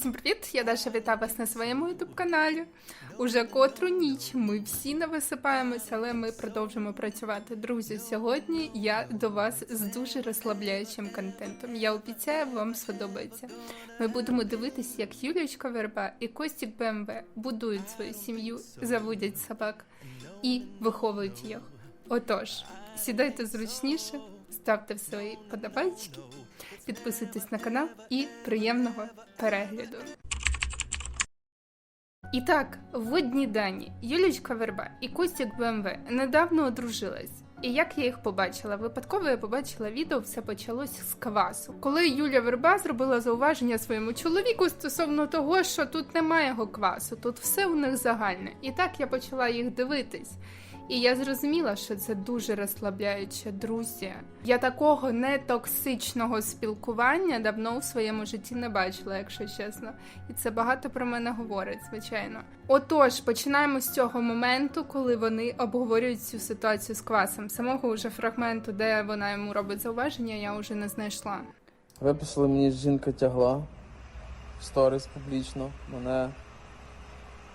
Всім привіт! Я Даша вітаю вас на своєму ютуб каналі. Уже котру ніч ми всі не висипаємося, але ми продовжимо працювати. Друзі, сьогодні я до вас з дуже розслабляючим контентом. Я обіцяю, вам сподобається. Ми будемо дивитись, як Юлічка Верба і Костік БМВ будують свою сім'ю, заводять собак і виховують їх. Отож, сідайте зручніше, ставте свої подобайки, підписуйтесь на канал і приємного перегляду. І так, водні дані. Юлічка Верба і Костік БМВ недавно одружились. І як я їх побачила? Випадково я побачила відео, все почалось з квасу. Коли Юля Верба зробила зауваження своєму чоловіку стосовно того, що тут немає його квасу, тут все у них загальне. І так я почала їх дивитись. І я зрозуміла, що це дуже розслабляюче, друзі. Я такого нетоксичного спілкування давно у своєму житті не бачила, якщо чесно. І це багато про мене говорить, звичайно. Отож, починаємо з цього моменту, коли вони обговорюють цю ситуацію з квасом. Самого уже фрагменту, де вона йому робить зауваження, я вже не знайшла. Виписали мені жінка тягла в сторіс публічно. Мене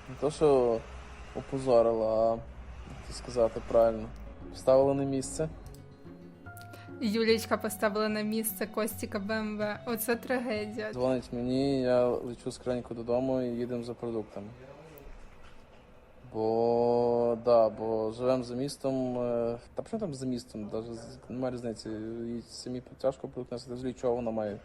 не то, що опозорила, а це сказати правильно. Вставили на місце. Юлічка поставила на місце Костіка БМВ. Оце трагедія. Дзвонить мені, я лечу скриньку додому і їдемо за продуктами. Бо да, бо живемо за містом. е, Та що там за містом? Навіть немає різниці. І самі тяжко продукти носити, взагалі чого вона має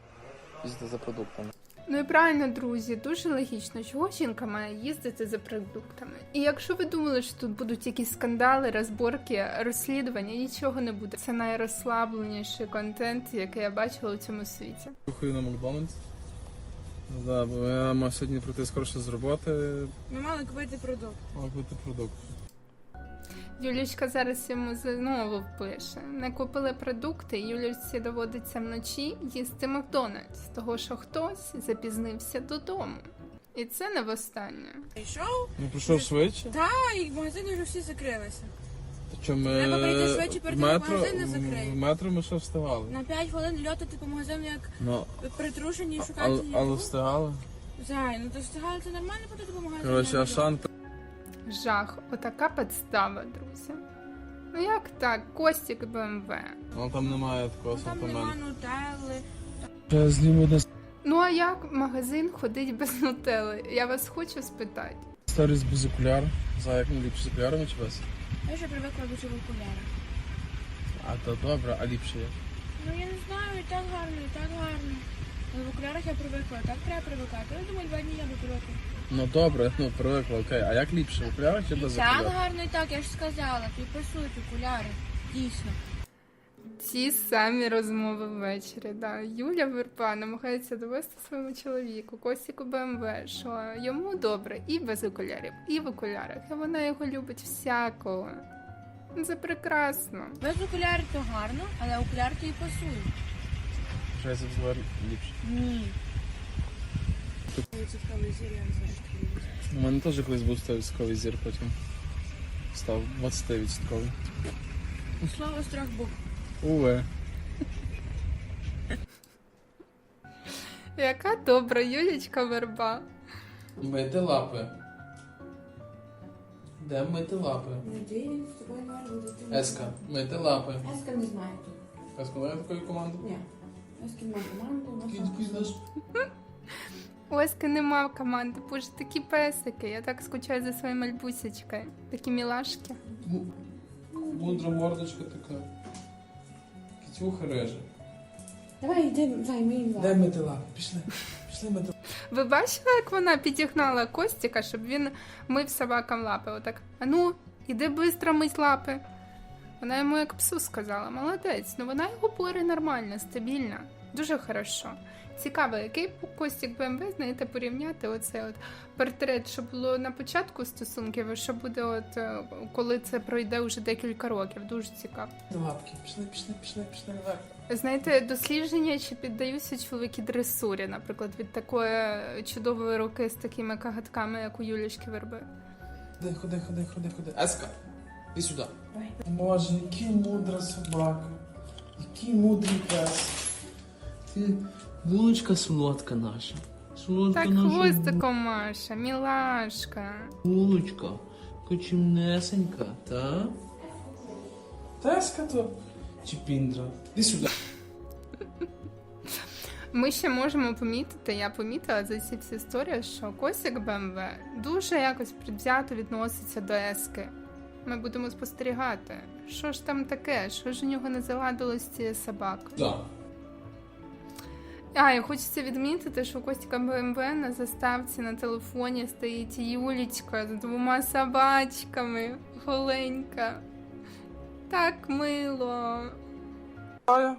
їздити за продуктами. Ну і правильно, друзі, дуже логічно, чого жінка має їздити за продуктами. І якщо ви думали, що тут будуть якісь скандали, розборки, розслідування, нічого не буде. Це найрозслабленіший контент, який я бачила у цьому світі. Рухаю на Макдональдс. Да, бо я мав сьогодні прийти скорше з роботи, Ми мали купити продукт. мав бути продукт. Юлічка зараз йому знову пише. Не купили продукти, Юлічці доводиться вночі їсти Макдональдс, того що хтось запізнився додому. І це не востаннє. Прийшов, Ну прийшов швидше. та і магазини вже всі закрилися. Що ми Треба прийти швидше, перед тим, як метро, магазини закриють. в метро ми ще встигали. На 5 хвилин льотати по магазину як Ну, притрушені і шукати але, але встигали. Зай, ну то встигали це нормально ходити по магазину. Коротше, Ашан Жах, отака підстава, друзі. Ну як так? Костік БМВ. ну, там немає такого Ну, там нутелли. Я зніму одне Ну а як магазин ходить без нутели? Я вас хочу спитати. сторіс без окуляр. За як не ліпше з окулярами чи без? Я вже привикла дуже в окулярах. А то добре, а ліпше є. Ну я не знаю, і так гарно, і так гарно. Але в окулярах я привикла, так треба привикати. Я думаю, два дні я до привикла. Ну добре, ну привикла, окей. А як ліпше? В окулярах чи без Так окулярів? гарно і так, я ж сказала, підписують окуляри. Дійсно. Ті самі розмови ввечері. Да. Юля Верпа намагається довести своєму чоловіку Костіку БМВ, що йому добре і без окулярів, і в окулярах. І вона його любить всякого. Ну, Це прекрасно. Без окулярів то гарно, але окуляри то і пасують. Я ліпше. Ні. У мене теж колись був 100% зір, потім став 20%. Слово страх Бог. Уве. Яка добра Юлічка Верба. Мити лапи. Де мити лапи? Надіюсь, з тобою. Еска, мити лапи. Еска не знає тут. Еска, має такої команди? Ні. Еска має команду, Кінь, кінь, наш. Оська нема команди. Боже, такі песики. Я так скучаю за своїм альбусечкою. Такі мілашки. Му- Мудра мордочка така. Кітюха реже. Давай, йди, їм Де мити лапи? Пішли. Пішли мити Ви бачили, як вона підігнала Костіка, щоб він мив собакам лапи? Отак. А ну, іди швидко мить лапи. Вона йому як псу сказала, молодець, ну вона його пори нормальна, стабільна, дуже хорошо. Цікаво, який Костік БМВ, знаєте, порівняти оцей от портрет, що було на початку стосунків, і що буде, от е, коли це пройде вже декілька років. Дуже цікаво. лапки. Пішли, пішли, пішли, пішли наверх. Знаєте, дослідження, чи піддаються чоловіки дресурі, наприклад, від такої чудової руки з такими кагатками, як у Юлічки Верби. Ходи, ходи, ходи, ходи, ходи. Еска, іди сюди. Боже, який мудра собака. Який мудрий пес. Ти булочка солодка наша. Солодка Так наша хвостиком Маша, мілашка. булочка, кочімнесенька, та? Теска то чи піндра? Іди сюди. Ми ще можемо помітити, я помітила за ці всі історії, що Косик БМВ дуже якось предвзято відноситься до Ески. Ми будемо спостерігати, що ж там таке, що ж у нього не заладилось з цією собакою. Так. А, і хочеться відмітити, що у Костіка БМВ на заставці на телефоні стоїть Юлічка з двома собачками. Голенька. Так мило. Зая.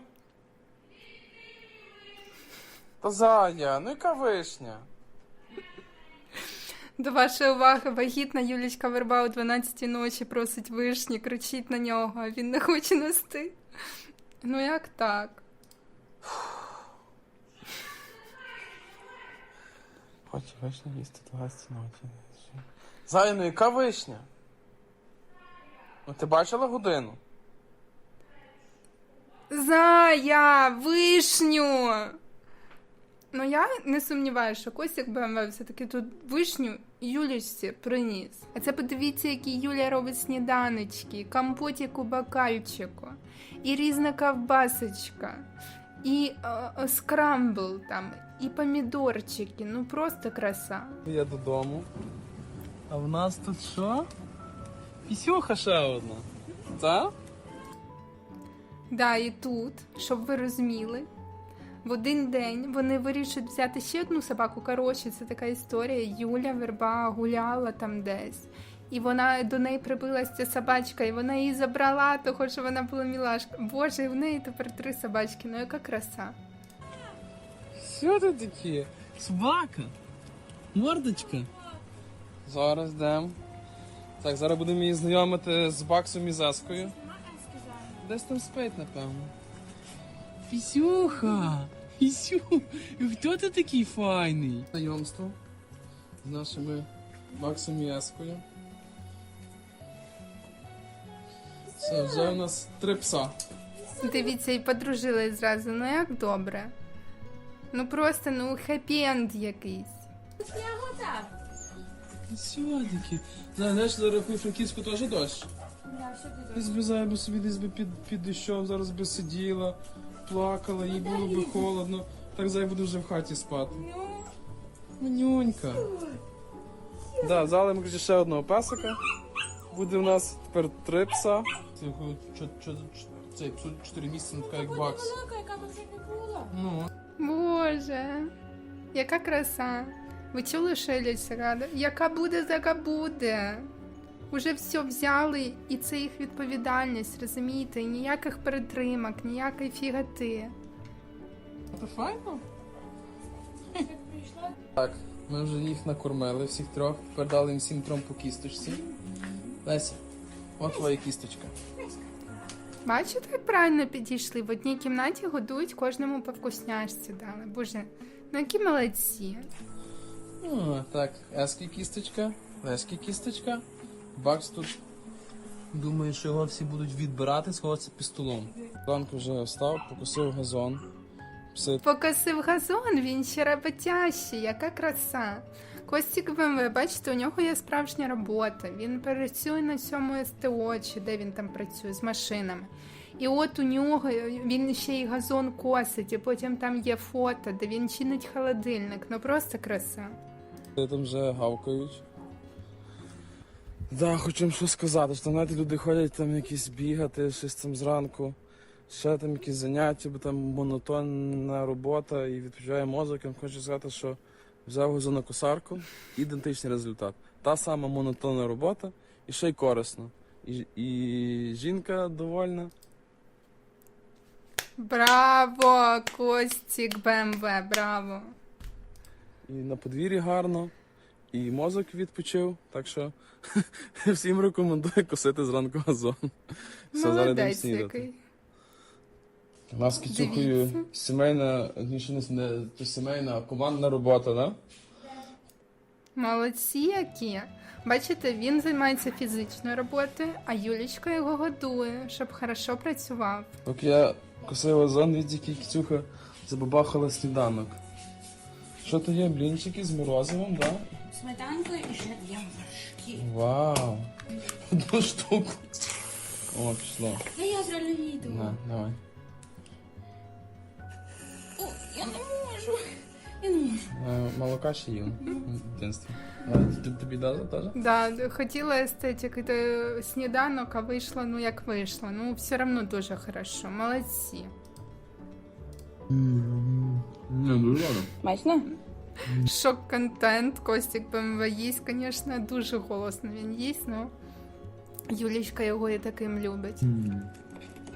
Та зая, ну яка вишня? До вашої уваги, вагітна Юлічка Верба о 12 ночі просить вишні, кричить на нього, а він не хоче нести. Ну як так? Хоче вишня їсти 12 ночі. Зая, ну яка вишня? Ну ти бачила годину? Зая, вишню! Ну я не сумніваюся, що Костік БМВ все-таки тут вишню Юлічці приніс. А це подивіться, які Юля робить сніданочки, компотик у бокальчику, і різна ковбасочка, і е, е, скрамбл там, і помідорчики. Ну просто краса. Я додому. А в нас тут що? Пісюха ще одна. Так? Да, і тут, щоб ви розуміли, в один день вони вирішують взяти ще одну собаку. Коротше, це така історія. Юля Верба гуляла там десь. І вона до неї прибилась ця собачка, і вона її забрала, того що вона була мілашка. Боже, і в неї тепер три собачки. Ну яка краса. Що ти такі? Собака, мордочка. Зараз йдемо. Так, зараз будемо її знайомити з Баксом і Зескою. Десь там спить, напевно. Пісюха, пісю, хто ти такий файний? Знайомство з нашими Баксом і Ескою. Все, вже у нас три пса. Дивіться, і подружились зразу. Ну як добре. Ну просто ну хеппі-енд якийсь. Сьогодні. Знаєш, зараз у Франківську теж дощ. Десь би зайбу собі десь би під, під дощом зараз би сиділа, плакала, їй було би холодно. Так зай буде вже в хаті спати. Манюнька. Да, зали ми ще одного песика. Буде у нас тепер три пса. Це чо- цей псу 4 місяці, не така як бакс. Велика, яка вже не була. Ну, Боже, яка краса. Ви чули, що рада? Яка буде, така буде. Уже все взяли, і це їх відповідальність, розумієте? Ніяких перетримок, ніякої фігати. це файно. Так, ми вже їх накормили, всіх трьох. Тепер дали їм всім трьом по кісточці. Леся, от твоя кісточка. Бачите, як правильно підійшли? В одній кімнаті годують кожному по вкусняшці дали. Боже, ну які молодці. О, так, Ескі кісточка, Леські кісточка. Бакс тут думає, що його всі будуть відбирати, сховатися під столом. Ранку вже встав, покосив газон. Пси Покосив газон, він ще роботящий, яка краса. Костік БМВ, бачите, у нього є справжня робота. Він працює на цьому СТО, чи де він там працює з машинами. І от у нього він ще й газон косить, і потім там є фото, де він чинить холодильник. Ну просто краса. там вже гавкають. Да, хочу вам що сказати, що там знаєте, люди ходять там якісь бігати, щось там зранку, ще там якісь заняття, бо там монотонна робота і відпочиває мозок. Я хочу сказати, що взяв газонокосарку, ідентичний результат. Та сама монотонна робота і ще й корисно. І, і жінка довольна. Браво, Костік БМВ, браво. І на подвір'ї гарно, і мозок відпочив. Так що всім рекомендую косити зранку газон. Все, зараз йдемо Молодець снідати. який. У нас з Кітюхою Дивіться. сімейна, ніщо не, не то сімейна, а командна робота, да? Молодці які. Бачите, він займається фізичною роботою, а Юлічка його годує, щоб хорошо працював. Поки я косив газон, від який Кітюха забабахала сніданок. Що то є? Блінчики з морозивом, так? Сметанкою і ще є вершки. Вау! Одну штуку. О, пішло. Я їду. На, давай. Я не можу. Е, Молока ще їв в дитинстві. А, т- Тобі дали теж? Да, хотіла естетики, то сніданок, а вийшло, ну як вийшло. Ну, все одно дуже хорошо. Молодці. Не, дуже добре. Смачно? Шок-контент. Костік БМВ їсть, звісно, дуже голосно він їсть, ну. Юлічка його і таким любить.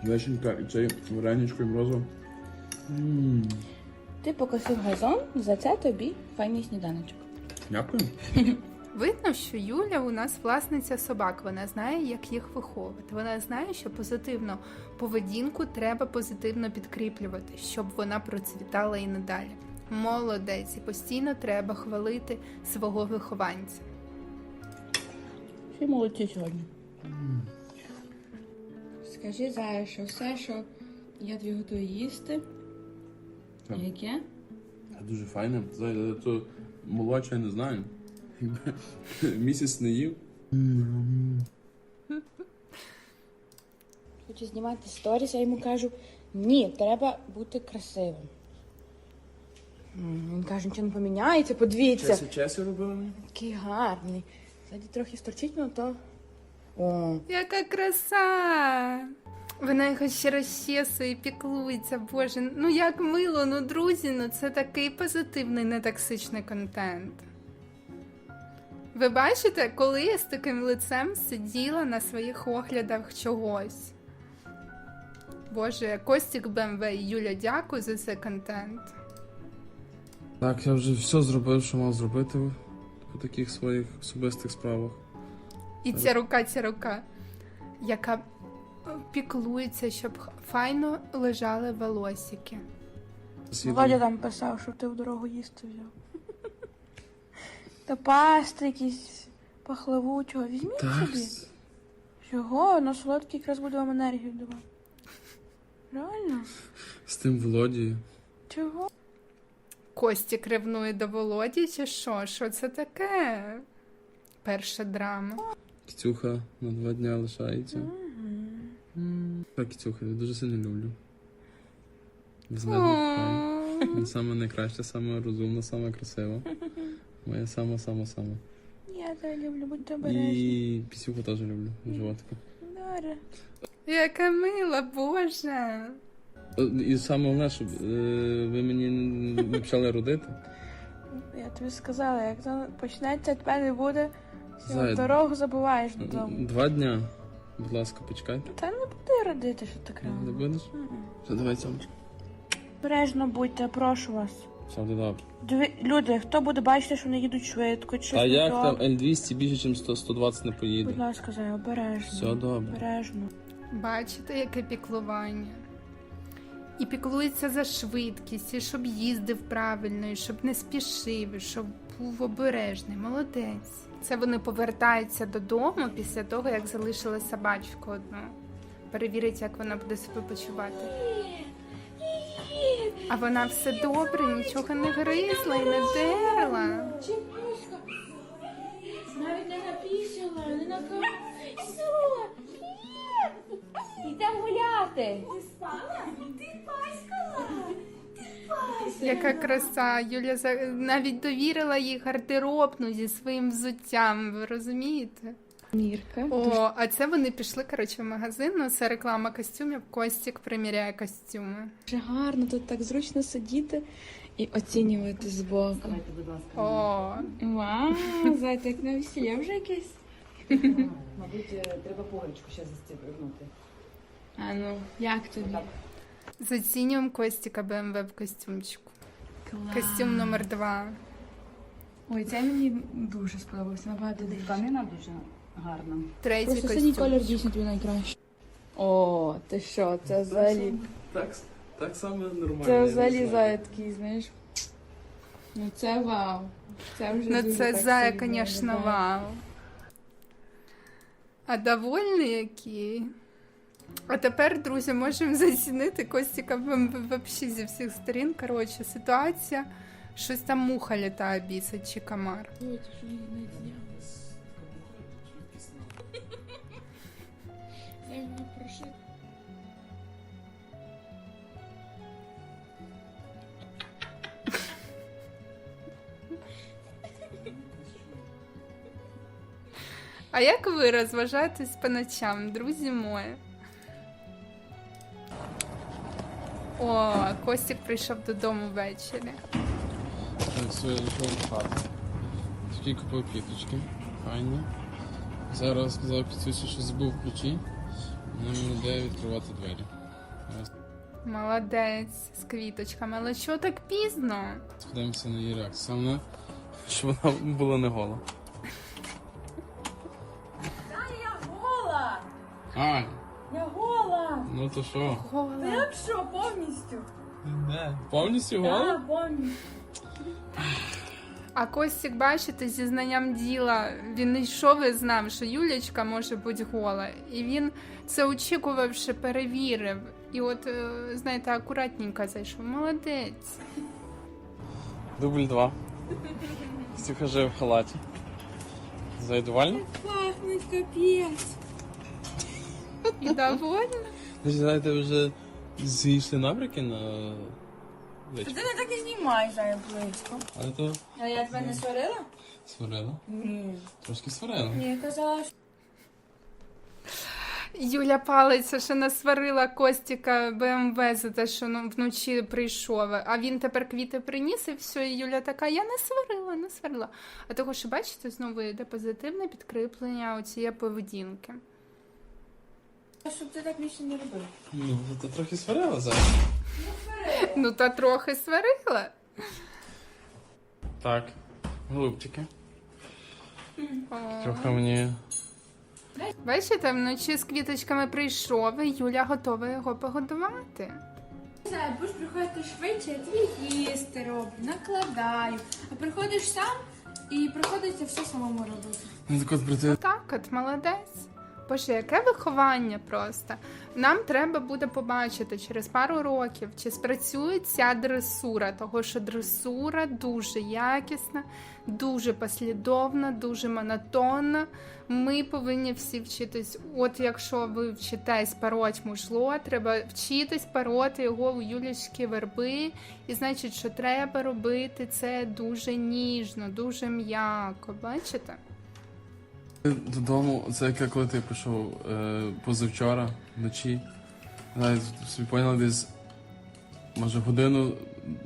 Вишенька і цей вареничко і морозиво. М, Ти покосив газон, за це тобі файний сніданочок. Дякую. Видно, що Юля у нас власниця собак. Вона знає, як їх виховувати. Вона знає, що позитивну поведінку треба позитивно підкріплювати, щоб вона процвітала і надалі. Молодець, і постійно треба хвалити свого вихованця. Всі молодці сьогодні. Скажи, Зая, що все, що я тобі готую їсти. Так. Яке? Дуже файне. Знаєте, то молодше я не знаю. Якби Місяць не їв. Хочу знімати сторіс, я йому кажу, ні, треба бути красивим. М, Він каже, нічого не поміняється, подивіться. Чесі чесі робили? Такий гарний. Ззаді трохи сторчить, ну то. О, Яка краса! Вона його ще розчесує і піклується, боже. Ну як мило, ну друзі, ну це такий позитивний, нетоксичний контент. Ви бачите, коли я з таким лицем сиділа на своїх оглядах чогось. Боже, Костік БМВ і Юля, дякую за цей контент. Так, я вже все зробив, що мав зробити по таких своїх особистих справах. І ця рука, ця рука, яка піклується, щоб файно лежали волосики. Володя там писав, що ти в дорогу їсти взяв. Та пасти якісь пахлавучого. Візьміть Так. собі. Чого? На солодкий якраз буде вам енергію давати. Реально? З тим Володією. Чого? Костік ревнує до Володі, чи що? Що це таке? Перша драма. Кітюха на два дня лишається. Так, Кітюха, я дуже сильно люблю. Він саме найкраща, саме розумна, саме красива. Моя сама, сама, сама. Я тебе люблю, будьте обережні. І пісюху теж люблю. Животика. Добре. Яка мила, Боже. Е, І саме головне, щоб е, ви мені не почали родити. Я тобі сказала, як то почнеться, тебе не буде. Дорогу забуваєш додому. Два дня. Будь ласка, почекайте. Та не буде родити, що так Не будеш? Все, давай цьому. Обережно будьте, прошу вас. Все, буде добре. Диві... Люди, хто буде бачити, що вони їдуть швидко, чи А як там L200 більше, ніж 100, 120 не поїде? Будь ласка, Зая, обережно. Все добре. Обережно. Бачите, яке піклування. І піклується за швидкість, і щоб їздив правильно, і щоб не спішив, і щоб був обережний. Молодець. Це вони повертаються додому після того, як залишили собачку одну. Перевірить, як вона буде себе почувати. А вона все добре, нічого не гризла і не дерла. Навіть не напісила, не накала. Йдемо гуляти. Яка краса. Юля навіть довірила їй гардеробну зі своїм взуттям. Ви розумієте? Мірка. О, а це вони пішли коротше в магазин. Ну, це реклама костюмів. Костік приміряє костюми. Дуже гарно, тут так зручно сидіти і оцінювати збоку. О, Вау, зайти як на весілля вже якесь. Мабуть, е, треба погречку ще застібнути. А ну, як тобі? Зацінюємо Костіка БМВ в костюмчику. Клас. Костюм номер два. Ой, це мені дуже сподобався. Набагато. Тканина дуже гарна. Третій Просто синій костюм. колір дійсно тобі найкращий. О, ти що, це взагалі. Так, так само нормально. Це взагалі зая такий, знаєш. Ну це вау. Це вже Ну, дуже це так зая, собі звісно, виглядає. вау. А довольний який. А тепер, друзі, можемо зацінити Костіка взагалі зі всіх сторін. Коротше, ситуація Щось там муха літає бісить чи комар. А як ви розважаєтесь по ночам, друзі мої? О, Костік прийшов додому ввечері. Так, все, я дійшов в хату. Такі купив квіточки. Файні. Зараз сказав Кіцюсі, що забув ключі. Вона мені дає відкривати двері. Молодець з квіточками, але чого так пізно? подивимося на її реакцію. Саме, щоб вона була не гола. Гола! Ай, Я гола! Ну то що? Як що, повністю? Не. Повністю гола? повністю. А Костік, бачите, зі знанням діла він йшов і знав, що Юлічка може бути гола. І він це очікувавши, перевірив. І от, е, знаєте, акуратненько зайшов. Молодець. Дубль два. Стюха в халаті. Зайдувально? Пахнуть капець. І довольна. Ви знаєте, вже зійшли набряки на личку. Ти не так і знімай зая близько. Але то А я тебе не сварила? сварила. Ні. Трошки сварила. Ні, казала, що Юля палиця, що насварила Костіка БМВ за те, що ну, вночі прийшов. А він тепер квіти приніс, і все, і Юля така, я не сварила, не сварила. А того, що бачите, знову йде позитивне підкріплення цієї поведінки. Щоб ти так більше не робив. Ну, то трохи сварила зараз. Ну, та трохи сварила. Так, голубчики. Трохи мені. Бачите, вночі з квіточками прийшов, і Юля готова його погодувати. Зараз будеш приходити швидше, я тобі їсти роблю, накладаю. А приходиш сам і приходиться все самому робити. Ну так от прийти. Так, от молодець. Боже, яке виховання просто. Нам треба буде побачити через пару років, чи спрацює ця дресура, того що дресура дуже якісна, дуже послідовна, дуже монотонна. Ми повинні всі вчитись. От якщо ви вчитесь пароть мужло, треба вчитись пароти його у Юлічки верби. І значить, що треба робити це дуже ніжно, дуже м'яко. Бачите? Додому, це як коли ти прийшов е, позавчора вночі. Навіть собі поняли десь, може, годину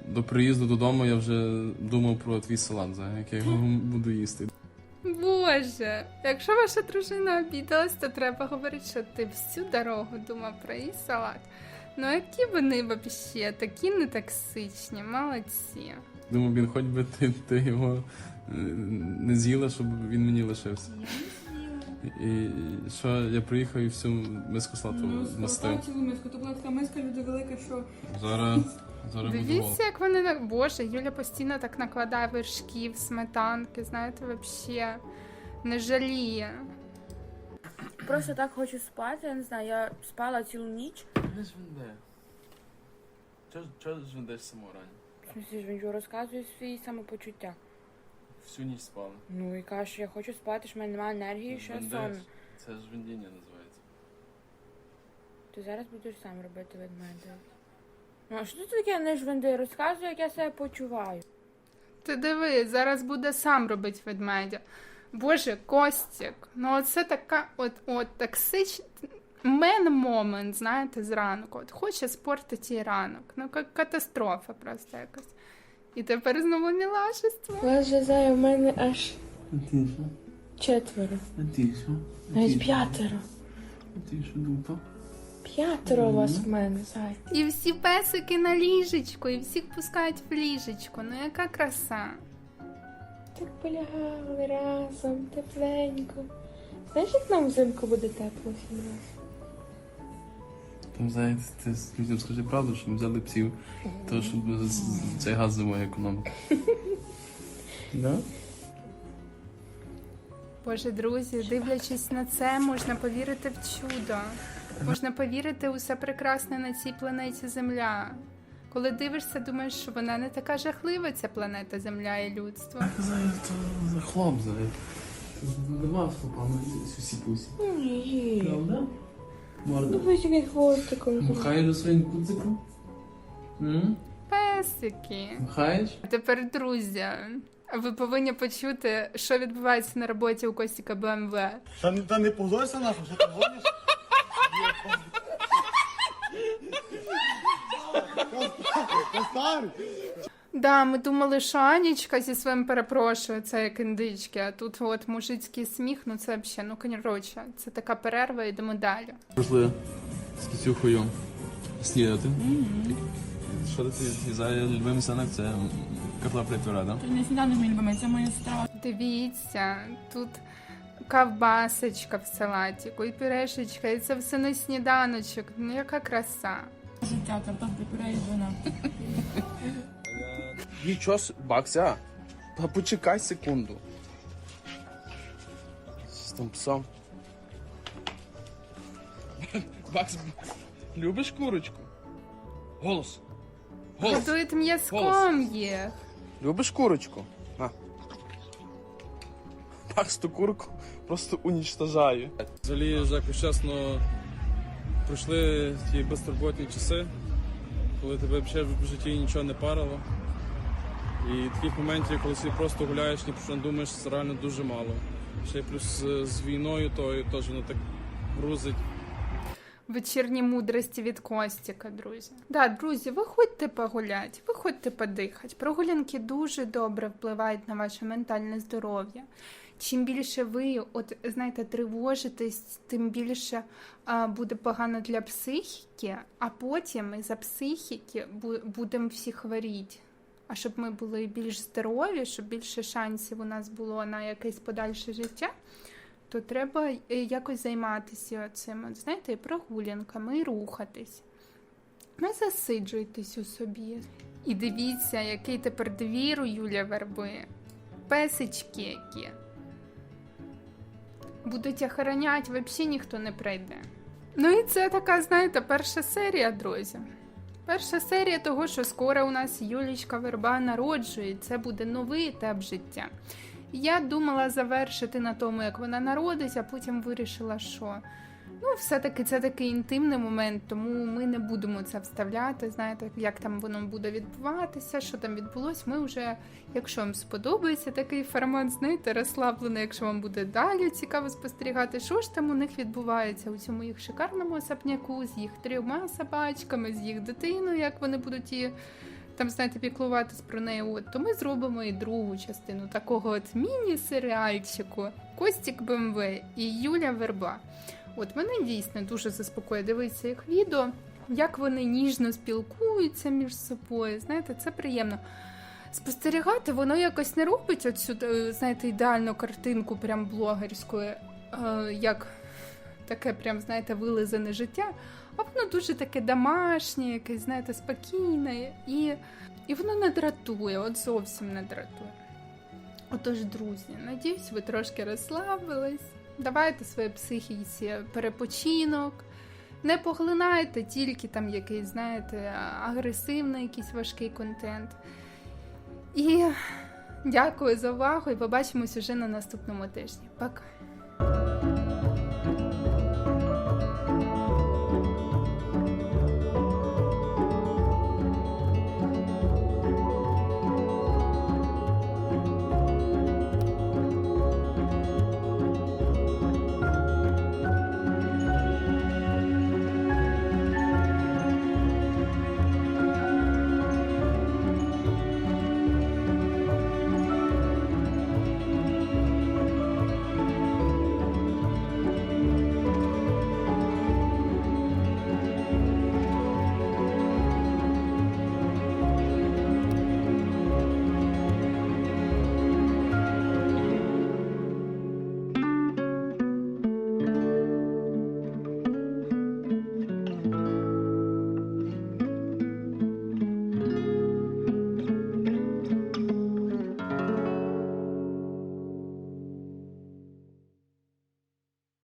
до приїзду додому я вже думав про твій салат, за як я його буду їсти. Боже, якщо ваша дружина обідалась, то треба говорити, що ти всю дорогу думав про її салат. Ну які вони взагалі такі нетоксичні, молодці. Думав, він хоч би ти, ти його не з'їла, щоб він мені лишився. І що я приїхав і всю миску салату мастив. цілу миску. То була така миска люди велика, що Зараз, зараз буду голод. Дивіться, як вони так. Боже, Юля постійно так накладає вершків, сметанки, знаєте, взагалі не жаліє. Просто так хочу спати, я не знаю, я спала цілу ніч. Не звенде. Чого звендеш саму рані? В смысле, ж він розказує свої самопочуття. Всю ніч спали. Ну і каже, що я хочу спати, що в мене немає енергії, що я сонна. Це ж вендіння називається. Ти зараз будеш сам робити ведмедя. Ну, а що це таке не жвенди? Розказуй, як я себе почуваю. Ти диви, зараз буде сам робити ведмедя. Боже, Костік, ну оце така от, от токсич... мен момент, знаєте, зранку. От хоче спортити ранок. Ну, як катастрофа просто якась. І тепер знову мілашество. Боже, зая, в мене аж Тише, четверо. тише. Навіть п'ятеро. Тише, дупа. П'ятеро у вас в мене, зай. І всі песики на ліжечку, і всіх пускають в ліжечку. Ну яка краса. Так полягали разом, тепленько. Знаєш, як нам взимку буде тепло всім разом? Там знаєте, ти людям скажи правду, що ми взяли псів, то щоб цей газ зимою економити. Да? Боже, друзі, дивлячись на це, можна повірити в чудо. Можна повірити у все прекрасне на цій планеті Земля. Коли дивишся, думаєш, що вона не така жахлива, ця планета Земля і людство. За хлоп, зай. Нема сусі пусі. Ні. Правда? Морда. Ось який хвостиком. Махаєш за своїм куциком? М? Песики. Махаєш? А тепер, друзі, ви повинні почути, що відбувається на роботі у Костіка БМВ. Та, та не позорься нахуй, що ти гониш? Костар! Да, ми думали, що Анічка зі своїм перепрошую, це як індички, а тут от мужицький сміх, ну це взагалі, ну коротше, це така перерва, йдемо далі. Пішли з кицюхою снідати. Що ти зай любимий сценок це картопля пюре, да? Це не сніданок мій любимий, це моя страва. Дивіться, тут ковбасочка в салатику, і пюрешечка, і це все на сніданочок. Ну яка краса. Життя, картопля пюре і вина. Нічого, бакся. Та почекай секунду. З тим псом. Бакс, любиш курочку? Голос. Голос. Готують м'язком їх. Любиш курочку? На. Бакс ту курку просто унічтожає. Взагалі, ж якось чесно, пройшли ті безтурботні часи, коли тебе взагалі в житті нічого не парило. І таких моментів, коли собі просто гуляєш, ні про що не думаєш, це реально дуже мало. Ще плюс з, війною, то теж ну, так грузить. Вечірні мудрості від Костіка, друзі. Да, друзі, виходьте погуляти, виходьте подихати. Прогулянки дуже добре впливають на ваше ментальне здоров'я. Чим більше ви, от знаєте, тривожитесь, тим більше а, буде погано для психіки, а потім із-за психіки бу- будемо всі хворіти. А щоб ми були більш здорові, щоб більше шансів у нас було на якесь подальше життя, то треба е, якось займатися цим, знаєте, прогулянками, і рухатись. Не засиджуйтесь у собі. І дивіться, який тепер двір у Юлія Верби. Песички які. Будуть охороняти, взагалі ніхто не прийде. Ну і це така, знаєте, перша серія, друзі. Перша серія того, що скоро у нас Юлічка Верба народжує, це буде новий етап життя. Я думала завершити на тому, як вона народить, а потім вирішила, що ну, все-таки це такий інтимний момент, тому ми не будемо це вставляти. Знаєте, як там воно буде відбуватися, що там відбулось. Ми вже, якщо вам сподобається такий формат, знаєте, розслаблений, якщо вам буде далі цікаво спостерігати, що ж там у них відбувається у цьому їх шикарному особняку з їх трьома собачками, з їх дитиною, як вони будуть її там, знаєте, піклуватись про неї. От, то ми зробимо і другу частину такого от міні-серіальчику Костік БМВ і Юля Верба. От мене дійсно дуже заспокоює дивитися їх відео, як вони ніжно спілкуються між собою. Знаєте, це приємно. Спостерігати, воно якось не робить оцю, е, знаєте, ідеальну картинку, прям блогерську, е, як таке, прям, знаєте, вилизане життя. А воно дуже таке домашнє, якесь, знаєте, спокійне, і, і воно не дратує, от зовсім не дратує. Отож, друзі, надіюсь, ви трошки розслабились. Давайте своїй психіці перепочинок. Не поглинайте тільки там якийсь, знаєте, агресивний, якийсь важкий контент. І дякую за увагу і побачимось уже на наступному тижні. Пока!